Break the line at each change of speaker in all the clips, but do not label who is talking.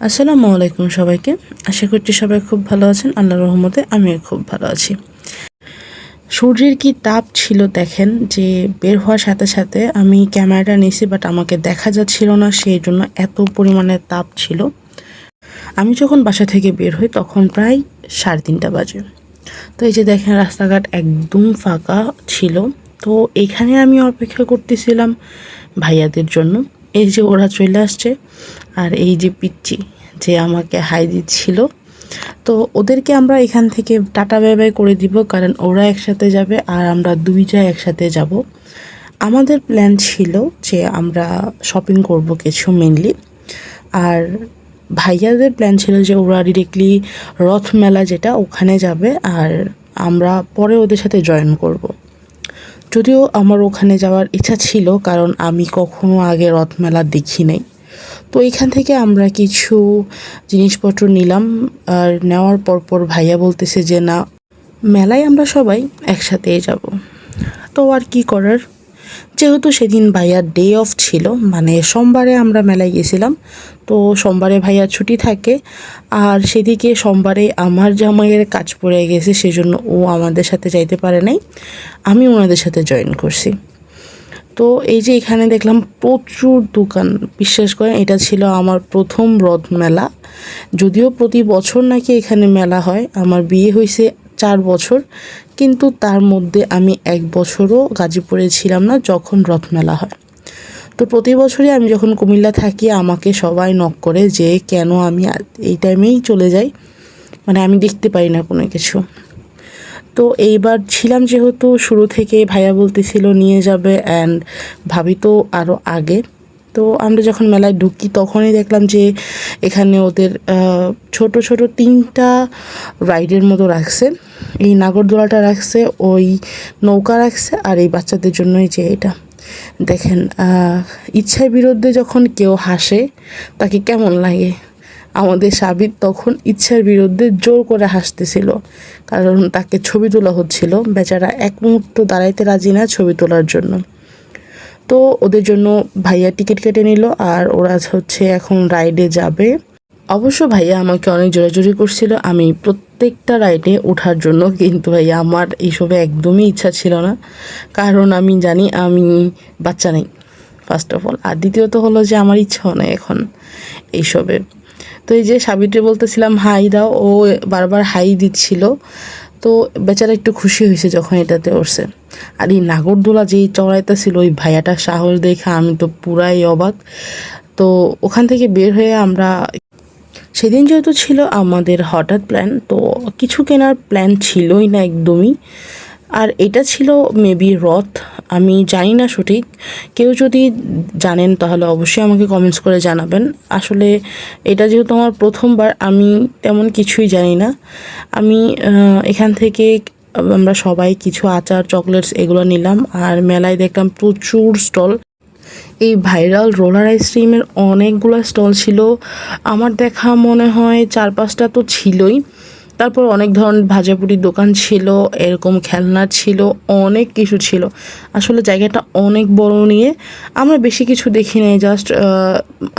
আসসালামু আলাইকুম সবাইকে। আশা করছি সবাই খুব ভালো আছেন। আল্লাহর রহমতে আমিও খুব ভালো আছি। সূর্যের কি তাপ ছিল দেখেন, যে বের হওয়ার সাথে সাথে আমি ক্যামেরাটা নিয়েছি বাট আমাকে দেখা যাচ্ছিল না, সেই জন্য এত পরিমাণে তাপ ছিল। আমি যখন বাসা থেকে বের হই, তখন প্রায় সাড়ে তিনটা বাজে। তো এই যে দেখেন, রাস্তাঘাট একদম ফাঁকা ছিল। তো এখানে আমি অপেক্ষা করতেছিলাম ভাইয়াদের জন্য। এই যে ওরা চলে আসছে, আর এই যে পিচ্চি যে আমাকে হাই দিচ্ছিল। তো ওদেরকে আমরা এখান থেকে টাটা বাই বাই করে দিব, কারণ ওরা একসাথে যাবে আর আমরা দুইটা একসাথে যাব। আমাদের প্ল্যান ছিল যে আমরা শপিং করব কিছু মেনলি আর ভাইয়াদের প্ল্যান ছিল যে ওরা ডিরেক্টলি রথ মেলা যেটা ওখানে যাবে, আর আমরা পরে ওদের সাথে জয়েন করব। যদিও আমার ওখানে যাওয়ার ইচ্ছা ছিল, কারণ আমি কখনো আগে রথমেলা দেখি নাই। তো এখান থেকে আমরা কিছু জিনিসপত্র নিলাম, আর নেওয়ার পর পর ভাইয়া বলতেছে যে, না, মেলায় আমরা সবাই একসাথেই যাব। তো আর কি করার? যেহেতু সেদিন ভাইয়ার ডে অফ ছিল মানে সোমবারে আমরা মেলায় গেছিলাম, তো সোমবারে ভাইয়া ছুটি থাকে। আর সেদিকে সোমবারে আমার জামাইয়ের কাজ পড়ে গেছে, সেজন্য ও আমাদের সাথে যাইতে পারে নাই। আমি ওনাদের সাথে জয়েন করছি। তো এই যে এখানে দেখলাম প্রচুর দোকান। বিশ্বাস করেন, এটা ছিল আমার প্রথম রথ মেলা। যদিও প্রতি বছর নাকি এখানে মেলা হয়, আমার বিয়ে হয়েছে চার বছর। কিন্তু তার মধ্যে আমি এক বছরও গাজীপুরে ছিলাম না যখন রথ মেলা হয়। তো প্রতি বছরই আমি যখন কুমিল্লা থাকি, আমাকে সবাই নক করে যে, কেন আমি এই টাইমেই চলে যাই? মানে আমি দেখতে পাই না কোনো কিছু। তো এইবার ছিলাম যেহেতু শুরু থেকে ভাইয়া বলতেছিল, নিয়ে যাবে। অ্যান্ড ভাবি তো আরও আগে। তো আমরা যখন মেলায় ঢুকি, তখনই দেখলাম যে এখানে ওদের ছোট ছোট তিনটা রাইডের মতো রাখছে। এই নাগরদোলাটা রাখছে, ওই নৌকা রাখছে আর এই বাচ্চাদের জন্যই যে এটা। দেখেন ইচ্ছার বিরুদ্ধে যখন কেউ হাসে, তাকে কেমন লাগে? আমাদের সাবিত তখন ইচ্ছার বিরুদ্ধে জোর করে হাসতেছিল, কারণ তাকে ছবি তোলা হচ্ছিল। বেচারা এক মুহূর্ত দাঁড়াইতে রাজি না ছবি তোলার জন্য। তো ওদের জন্য ভাইয়া টিকিট কেটে নিল আর ওরা হচ্ছে এখন রাইডে যাবে। অবশ্য ভাইয়া আমাকে অনেক জোরাজুরি করছিল, আমি প্রত্যেকটা রাইডে ওঠার জন্য, কিন্তু ভাইয়া আমার এইসবে একদমই ইচ্ছা ছিল না। কারণ আমি জানি আমি বাচ্চা নেই ফার্স্ট অফ অল আর দ্বিতীয়ত হলো যে আমার ইচ্ছাও নেই এখন এইসবে। তো এই যে সাবিত্রী বলতেছিলাম, হাই দাও। ও বারবার হাই দিচ্ছিল। তো বেচারা একটু খুশি হয়েছে যখন এটাতে উঠছে। আর এই নাগরদোলা যেই চড়াইতে ছিল ওই ভাইয়াটা সাহস দেখে আমি তো পুরাই অবাক। তো ওখান থেকে বের হয়ে আমরা সেদিন যেহেতু ছিল আমাদের হঠাৎ প্ল্যান তো কিছু কেনার প্ল্যান ছিলই না একদমই। আর এটা ছিল মেবি রথ আমি জানি না সঠিক। কেউ যদি জানেন তাহলে অবশ্যই আমাকে কমেন্টস করে জানাবেন। আসলে এটা যেহেতু আমার প্রথমবার, আমি তেমন কিছুই জানি না। আমি এখান থেকে আমরা সবাই কিছু আচার চকলেটস এগুলো নিলাম আর মেলায় দেখলাম প্রচুর স্টল এই ভাইরাল রোলার আইসক্রিমের অনেকগুলো স্টল ছিল। আমার দেখা মনে হয় চার পাঁচটা তো ছিলই। তারপর অনেক ধরনের ভাজাপুরির দোকান ছিল, এরকম খেলনা ছিল, অনেক কিছু ছিল। আসলে জায়গাটা অনেক বড় নিয়ে আমরা বেশি কিছু দেখি নাই জাস্ট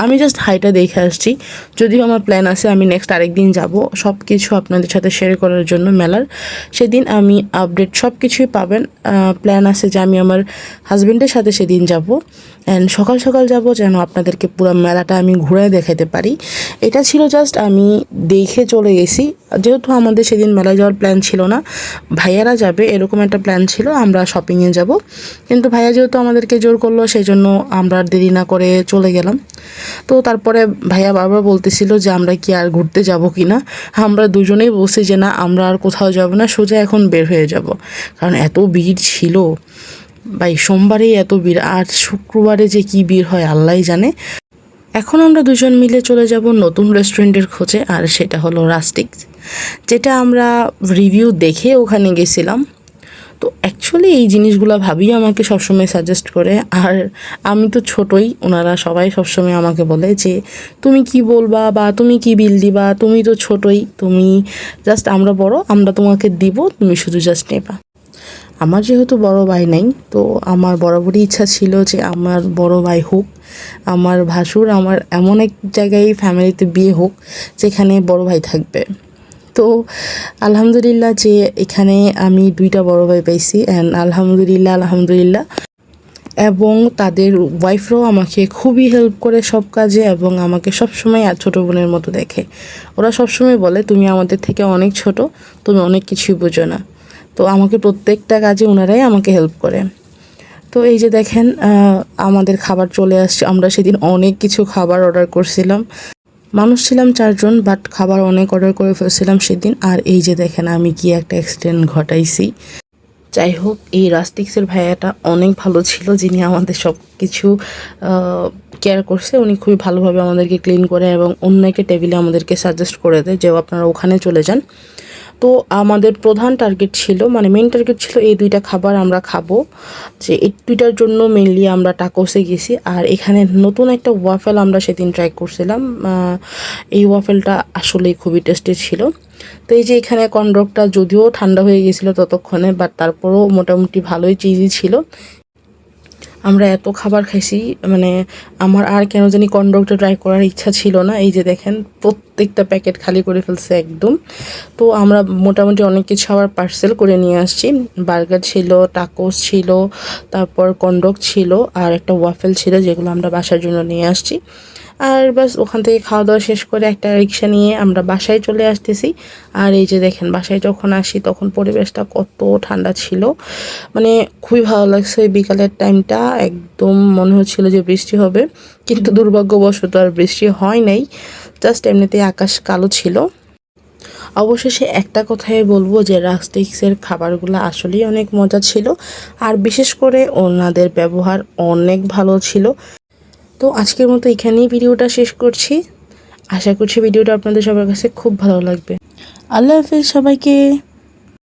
আমি জাস্ট হাইটা দেখে আসছি। যদিও আমার প্ল্যান আছে আমি নেক্সট আরেকদিন যাব। সব কিছু আপনাদের সাথে শেয়ার করার জন্য মেলার। সেদিন আমি আপডেট সব কিছুই পাবেন প্ল্যান আছে যে আমি আমার হাজব্যান্ডের সাথে সেদিন যাব। অ্যান্ড সকাল সকাল যাব যেন আপনাদেরকে পুরো মেলাটা আমি ঘুরে দেখাতে পারি। এটা ছিল জাস্ট আমি দেখে চলে গেছি। যেহেতু আমাদের সেদিন মেলায় যাওয়ার প্ল্যান ছিল না। ভাইয়ারা যাবে, এরকম একটা প্ল্যান ছিল, আমরা শপিংয়ে যাব। কিন্তু ভাইয়া যেহেতু আমাদেরকে জোর করল সেই জন্য আমরা দেরি না করে চলে গেলাম। তো তারপরে ভাইয়া বারবার বলতেছিল যে, আমরা কি আর ঘুরতে যাব কি না আমরা দুজনেই বলছি যে, না, আমরা আর কোথাও যাব না, সোজা এখন বের হয়ে যাব। কারণ এত ভিড় ছিল। ভাই, সোমবারেই এত ভিড়, আর শুক্রবারে যে কি ভিড় হয় আল্লাহ জানে। এখন আমরা দুজন মিলে চলে যাব নতুন রেস্টুরেন্টের খোঁজে, আর সেটা হলো রাস্টিক যেটা আমরা রিভিউ দেখে ওখানে গেছিলাম। তো অ্যাকচুয়ালি এই জিনিসগুলো ভাবি আমাকে সবসময় সাজেস্ট করে। আর আমি তো ছোটই, ওনারা সবাই সবসময় আমাকে বলে যে, তুমি কি বলবা বা তুমি কি বিল দিবা? তুমি তো ছোটই, তুমি জাস্ট আমরা বড়, আমরা তোমাকে দিব, তুমি শুধু জাস্ট নেবা। আমার যেহেতু বড় ভাই নাই, তো আমার বরাবরই ইচ্ছা ছিল যে আমার বড় ভাই হোক, আমার ভাসুর, আমার এমন এক জায়গায় ফ্যামিলিতে বিয়ে হোক, যেখানে বড় ভাই থাকবে। তো আলহামদুলিল্লাহ যে এখানে আমি দুইটা বড় ভাই পাইছি অ্যান্ড আলহামদুলিল্লাহ আলহামদুলিল্লাহ। এবং তাদের ওয়াইফরাও আমাকে খুবই হেল্প করে সব কাজে এবং আমাকে সবসময় আর ছোটো বোনের মতো দেখে। ওরা সবসময় বলে, তুমি আমাদের থেকে অনেক ছোট, তুমি অনেক কিছুই বোঝো না। তো আমাকে প্রত্যেকটা কাজে ওনারাই আমাকে হেল্প করে। তো এই যে দেখেন আমাদের খাবার চলে আসছে। আমরা সেদিন অনেক কিছু খাবার অর্ডার করছিলাম। মানুষ ছিলাম চারজন বাট খাবার অনেক অর্ডার করে ফেলছিলাম সেদিন। আর এই যে দেখেন, আমি কি একটা অ্যাক্সিডেন্ট ঘটাইছি। যাই হোক এই রাস্টিক্সের ভাইয়াটা অনেক ভালো ছিল, যিনি আমাদের সব কিছু কেয়ার করছে। উনি খুবই ভালোভাবে আমাদেরকে ক্লিন করে এবং অন্য একটা টেবিলে আমাদেরকে সাজেস্ট করে দেয় যে, আপনারা ওখানে চলে যান। তো আমাদের প্রধান টার্গেট ছিল মানে মেন টার্গেট ছিল এই দুইটা খাবার আমরা খাব। যে এই দুইটার জন্য মেনলি আমরা টাকোসে গেছি, আর এখানে নতুন একটা ওয়াফেল আমরা সেদিন ট্রাই করছিলাম। এই ওয়াফেলটা আসলেই খুবই টেস্টি ছিল। তো এই যে এখানে কন্ডকটা যদিও ঠান্ডা হয়ে গেছিল ততক্ষণে বাট তারপরেও মোটামুটি ভালোই চিজি ছিল। আমরা এত খাবার খাইছি মানে আমার আর কেন জানি কন্ডকটা ট্রাই করার ইচ্ছা ছিল না। এই যে দেখেন, প্রত্যেকটা প্যাকেট খালি করে ফেলছে একদম। তো আমরা মোটামুটি অনেক কিছু আবার পার্সেল করে নিয়ে আসছি। বার্গার ছিল টাকোস ছিল, তারপর কন্ডক ছিল, আর একটা ওয়াফেল ছিল যেগুলো আমরা বাসার জন্য নিয়ে আসছি। আর বাস ওখান থেকে খাওয়া দাওয়া শেষ করে একটা রিক্সা নিয়ে আমরা বাসায় চলে আসতেছি। আর এই যে দেখেন, বাসায় যখন আসি তখন পরিবেশটা কত ঠান্ডা ছিল। মানে খুবই ভালো লাগছে ওই বিকালের টাইমটা একদম মনে হচ্ছিল যে বৃষ্টি হবে। কিন্তু দুর্ভাগ্যবশত আর বৃষ্টি হয় নাই। জাস্ট এমনিতেই আকাশ কালো ছিল। অবশেষে একটা কথাই বলব যে রাস্টিক্সের খাবারগুলো আসলেই অনেক মজা ছিল। আর বিশেষ করে ওনাদের ব্যবহার অনেক ভালো ছিল। তো আজকের মতো এখানেই ভিডিওটা শেষ করছি। আশা করছি ভিডিওটা আপনাদের সবার কাছে খুব ভালো লাগবে। আল্লাহ হাফিজ সবাইকে।